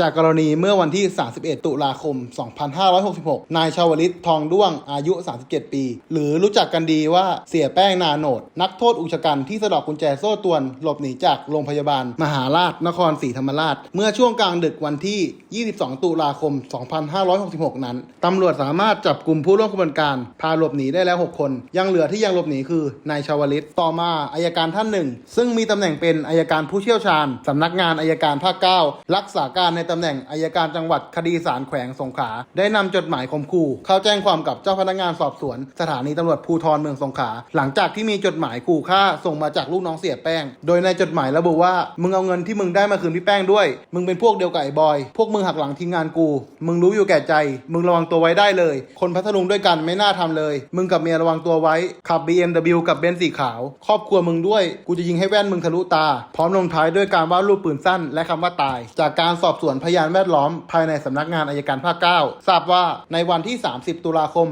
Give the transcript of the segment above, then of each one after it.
จากกรณีเมื่อวันที่ 31 ตุลาคม 2566 นายชาวลิตทองด้วงอายุ 37 ปี หรือรู้จักกันดีว่าเสียแป้งนาโนด นักโทษอุกชะกันที่สะดอกกุญแจโซ่ตวนหลบหนีจากโรงพยาบาล มหาราชนครศรีธรรมราช เมื่อช่วงกลางดึกวันที่ 22 ตุลาคม 2566 นั้น ตำรวจสามารถจับกลุ่มผู้ร่วมขบวนการ พาหลบหนีได้แล้ว 6 คน ยังเหลือที่ยังหลบหนีคือนายชาวลิตต่อมาอายการท่านหนึ่ง ซึ่งมีตำแหน่งเป็นอายการผู้เชี่ยวชาญสำนักงานอายการภาค 9 รักษาการในตำแหน่งอายการจังหวัดคดีศาลแขวงสงขลาได้นำจดหมายข่มขู่เข้าแจ้งความกับเจ้าพนักงานสอบสวน สถานีตำรวจภูธรเมืองสงขลาหลังจากที่มีจดหมายขู่ฆ่าส่งมาจากลูกน้องเสียแป้ง โดยในจดหมายระบุว่ามึงเอาเงินที่มึงได้มาคืนพี่แป้งด้วย มึงเป็นพวกเดียวกับไอ้บอย พวกมึงหักหลังทีมงานกู มึงรู้อยู่แก่ใจ มึงระวังตัวไว้ได้เลย คนพัทลุงด้วยกันไม่น่าทำเลย มึงกับเมียระวังตัวไว้ขับ BMW กับเบนซ์สีขาว ครอบครัวมึงด้วย กูจะยิงให้แว่นมึงทะลุตา พร้อมลงท้ายด้วยการว่ารูปปืนสั้นและคำว่าตาย จากการสอบสวนพยานแวดล้อมภายในสำนักงานอายการภาค 9 ทราบว่าในวันที่ 30 ตุลาคม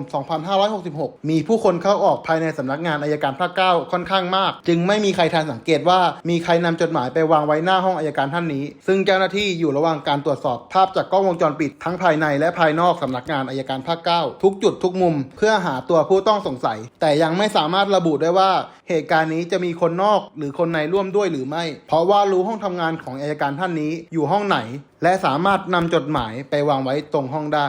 2566 มีผู้คนเข้าออกภายในสำนักงานอายการภาค 9 ค่อนข้างมาก จึงไม่มีใครทันสังเกตว่ามีใครนำจดหมายไปวางไว้หน้าห้องอายการท่านนี้ ซึ่งเจ้าหน้าที่อยู่ระหว่างการตรวจสอบภาพจากกล้องวงจรปิดทั้งภายในและภายนอกสำนักงานอายการภาค 9 ทุกจุดทุกมุม เพื่อหาตัวผู้ต้องสงสัย แต่ยังไม่สามารถระบุได้ว่าเหตุการณ์นี้จะมีคนนอกหรือคนในร่วมด้วยหรือไม่ เพราะว่ารู้ห้องทำงานของอายการท่านนี้อยู่ห้องไหนและสามารถนำจดหมายไปวางไว้ตรงห้องได้